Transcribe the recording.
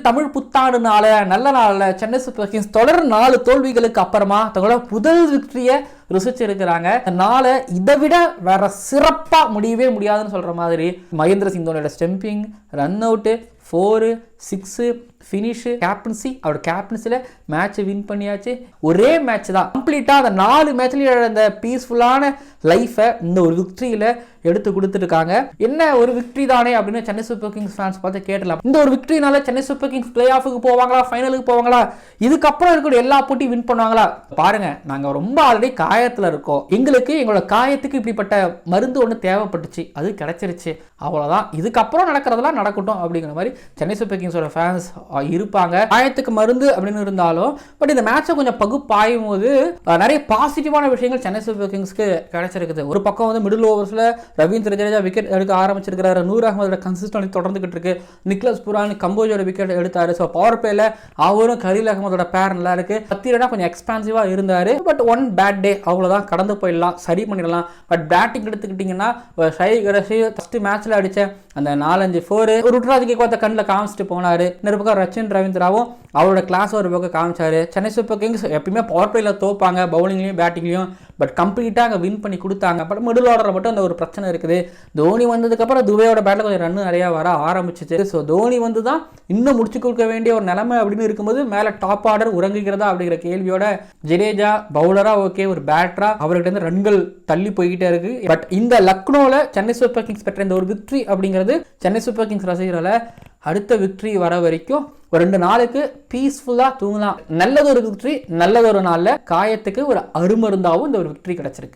தமிழ் புத்தாண்டு நாள நல்ல நாளில் சென்னை சூப்பர் கிங்ஸ் தொடர் நாலு தோல்விகளுக்கு அப்புறமா தங்களோட முதல் விக்டரியை ருசிச்சிருக்கிறாங்க நாளை இதை விட வேற சிறப்பா முடியவே முடியாதுன்னு சொல்ற மாதிரி Mahendra Singh தோனியோட stumping run out four six finish captaincy அவரோட கேப்டன்சியில் மேட்ச்சை வின் பண்ணியாச்சு. ஒரே மேட்ச் தான். கம்ப்ளீட்டாக அந்த நாலு மேட்ச்லேயும் அந்த பீஸ்ஃபுல்லான லைஃப்பை இந்த ஒரு விக்ட்ரியில் எடுத்து கொடுத்துருக்காங்க. என்ன ஒரு விக்ட்ரி தானே அப்படின்னு சென்னை சூப்பர் கிங்ஸ் ஃபேன்ஸ் பார்த்து கேட்டலாம் இந்த ஒரு விக்ட்ரினால சென்னை சூப்பர் கிங்ஸ் பிளே ஆஃபுக்கு போவாங்களா ஃபைனலுக்கு போவாங்களா? இதுக்கப்புறம் இருக்கிற எல்லா போட்டியும் வின் பண்ணுவாங்களா? பாருங்க நாங்கள் ரொம்ப ஆல்ரெடி காயத்தில் இருக்கோம். எங்களுக்கு எங்களோட காயத்துக்கு இப்படிப்பட்ட மருந்து ஒன்று தேவைப்பட்டுச்சு. அது கிடைச்சிருச்சு. அவ்வளோதான் இதுக்கப்புறம் நடக்கிறதெல்லாம் நடக்கட்டும் அப்படிங்கிற மாதிரி சென்னை சூப்பர் கிங்ஸோட ஃபேன்ஸ் இருப்பாங்க. காயத்துக்கு மருந்து அப்படின்னு இருந்தாலும் பட் இந்த மேட்சை கொஞ்சம் பகுப்பாயும் போது நிறைய பாசிட்டிவான விஷயங்கள் சென்னை சூப்பர் கிங்ஸ்க்கு கிடைச்சிருக்குது. ஒரு பக்கம் வந்து மிடில் ஓவர்ஸில் ரவீந்திர ஜடேஜா விக்கெட் எடுக்க ஆரம்பிச்சிருக்கிறாரு. நூர் அகமதோட கன்சிஸ்டன்ட் தொடர்ந்துகிட்டு இருக்கு நிக்லஸ் புரான் கம்போஜோட விக்கெட் எடுத்தாரு. ஸோ பவர் பிளேல அவரும் கரீல் அகமதோட பேர் நல்லா இருக்கு. பத்திரனா கொஞ்சம் எக்ஸ்பான்சிவாக இருந்தாரு. பட் ஒன் பேட் டே அவ்வளோதான் கடந்து போயிடலாம் சரி பண்ணிடலாம். பட் பேட்டிங் எடுத்துக்கிட்டிங்கன்னா ஷை கடைசி ஃபஸ்ட்டு மேட்ச்ல அடிச்ச அந்த நாலஞ்சு ஃபோரு ருட்ராஜ் பார்த்த கண்ணில் காமிச்சிட்டு போனார். இன்னொரு பக்கம் ரச்சின் ரவீந்திராவும் அவரோட கிளாஸ் ஒரு பக்கம் காமிச்சார். சென்னை சூப்பர் கிங்ஸ் எப்பயுமே பவர் பிளேயில் தோப்பாங்க பவுலிங்லையும் பேட்டிங்லேயும் பட் கம்ப்ளீட்டாக அங்கே வின் பண்ணி கொடுத்தாங்க. பட் மிடில் ஆர்டர் மட்டும் அந்த ஒரு பிரச்சனை இருக்குது. தோனி வந்ததுக்கப்புறம் துபையோட பேட்டில் கொஞ்சம் ரன் நிறையா வர ஆரம்பிச்சிச்சு. ஸோ தோனி வந்து தான் இன்னும் முடிச்சு கொடுக்க வேண்டிய ஒரு நிலைமை அப்படின்னு இருக்கும்போது மேலே டாப் ஆர்டர் உறங்குகிறதா அப்படிங்கிற கேள்வியோட ஜடேஜா பவுலராக ஓகே ஒரு பேட்டரா அவர்கிட்ட ரன்கள் தள்ளி போய்கிட்டே இருக்கு. பட் இந்த லக்னோவில் சென்னை சூப்பர் கிங்ஸ் பெற்ற இந்த ஒரு விக்ட்ரி அப்படிங்கிறது சென்னை சூப்பர் கிங்ஸ் ரசிகர்களை அடுத்த விக்ட்ரி வர வரைக்கும் ஒரு ரெண்டு நாளுக்கு பீஸ்ஃபுல்லாக தூங்கலாம். நல்லது ஒரு விக்ட்ரி நல்லது ஒரு நாளில் காயத்துக்கு ஒரு அருமருந்தாகவும் இந்த ஒரு விக்ட்ரி கிடச்சிருக்கு.